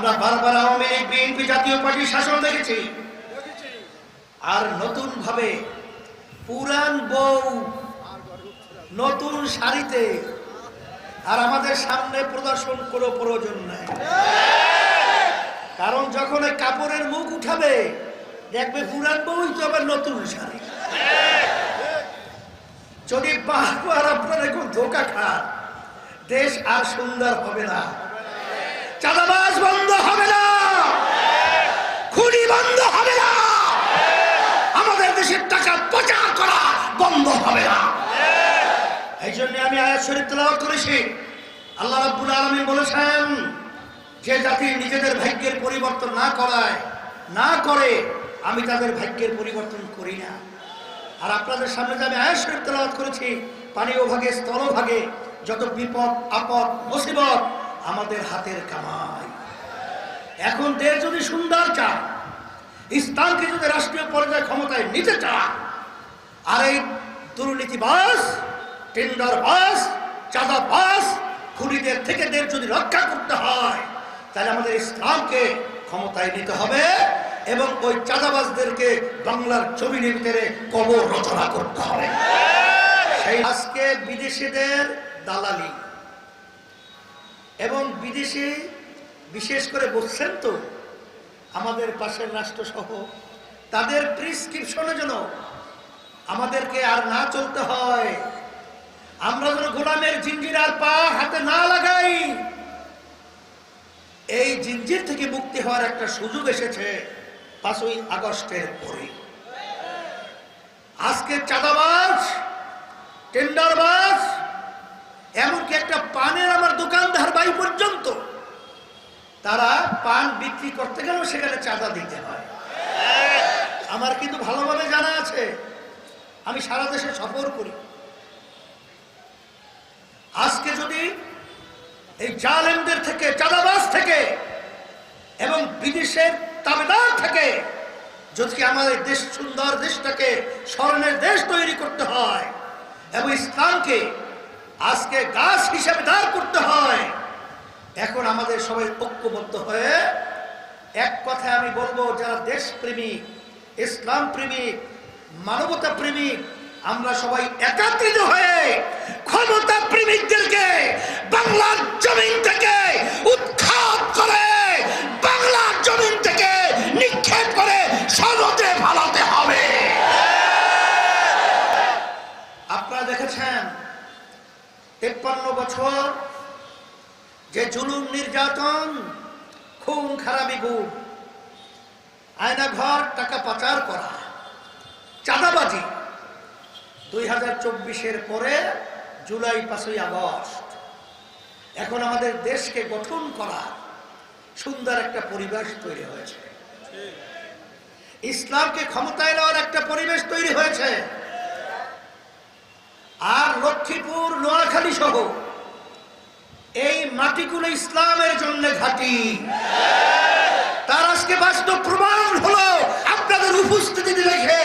আমরা বারবার আওয়ামী লীগ, বিএনপি জাতীয় পার্টির শাসন দেখেছি। আর নতুন ভাবে পুরান বউ নতুন শাড়িতে আর আমাদের সামনে প্রদর্শন কোনো প্রয়োজন নাই। কারণ যখন কাপড়ের মুখ উঠাবে, দেখবে পুরান বউই তো আবার নতুন শাড়ি। যদি বারবার আপনারা এখন ধোকা খান, দেশ আর সুন্দর হবে না। চাঁদাবাজ বন্ধ হবে না। খুনি বন্ধ হবে না। আমাদের দেশের টাকা প্রচার করা বন্ধ হবে না। এই জন্য আমি আয়াত শরীফ তেলাওয়াত করেছি। আল্লাহ রাব্বুল আলামিন বলেছেন, যে জাতি নিজেদের ভাগ্যের পরিবর্তন না করায়, না করে, আমি তাদের ভাগ্যের পরিবর্তন করি না। আর আপনাদের সামনে যে আমি আয়াত শরীফ তেলাওয়াত করেছি পানীয় ভাগে স্থলভাগে যত বিপদ, আপদ, মুসিবত আমাদের হাতের কামাই। এখন দেশ যদি সুন্দর চায়, ইসলামকে যদি রাষ্ট্রীয় পর্যায়ে ক্ষমতায় নিতে চায়, আর এই দুর্নীতিবাস টেন্ডার বাস চাঁদা বাস খুনিদের থেকে দেশ যদি রক্ষা করতে হয়, তাহলে আমাদের ইসলামকে ক্ষমতায় নিতে হবে এবং ওই চাঁদাবাজদেরকে বাংলার জমিনের ভিতরে কবর রচনা করতে হবে। সেই আজকে বিদেশিদের দালালি। এবং বিদেশে বিশেষ করে বসছেন তো আমাদের পাশের রাষ্ট্রসহ, তাদের প্রিসক্রিপশনের জন্য আমাদেরকে আর না চলতে হয়। আমরা যেন গোলামের জিঞ্জির আর পা হাতে না লাগাই। এই জিঞ্জির থেকে মুক্তি হওয়ার একটা সুযোগ এসেছে পাঁচই আগস্টের পরে। আজকে চাঁদাবাজ, টেন্ডারবাজ, এমনকি একটা পানের আমার দোকানদার পান বিক্রি করতে গেলেও সেখানে চাঁদা দিতে হয়। আমার কিন্তু ভালোভাবে জানা আছে। আমি সারা দেশে সফর করি। আজকে যদি এই জালেমদের থেকে, চাঁদাবাজ থেকে এবং বিদেশের তাবেদার থেকে যদি আমাদের দেশ সুন্দর দেশটাকে স্মরণের দেশ তৈরি করতে হয় এবং ইসলামকে আজকে গাছ হিসেবে দাঁড় করতে এখন আমাদের সবাই ঐক্যবদ্ধ হয়ে এক কথায় আমি বলব, যারা দেশপ্রেমিক ইসলাম প্রেমিক মানবতা প্রেমিক আমরা সবাই একাত্রিত হয়ে ক্ষমতা প্রেমিকদেরকে বাংলার জমিন থেকে উৎখাত করে, বাংলার জমিন থেকে নিক্ষেপ করে সর্বতে ভালাতে হবে। আপনারা দেখেছেন, তেপ্পান্ন বছর যে জুলুম নির্যাতন, খুন, খারাপি, গুম। আয়না ঘর, টাকা পাচার করা। চাঁদাবাজি। দুই হাজার চব্বিশের পরে জুলাই পাঁচই আগস্ট। এখন আমাদের দেশকে গঠন করা সুন্দর একটা পরিবেশ তৈরি হয়েছে। ইসলামকে ক্ষমতায় নেওয়ার একটা পরিবেশ তৈরি হয়েছে। আর লক্ষ্মীপুর নোয়াখালী সহ এই মাটিগুলো ইসলামের জন্য ঘাটি। তার আজকে বাস্তব প্রমাণ হলো আপনাদের উপস্থিতি দেখে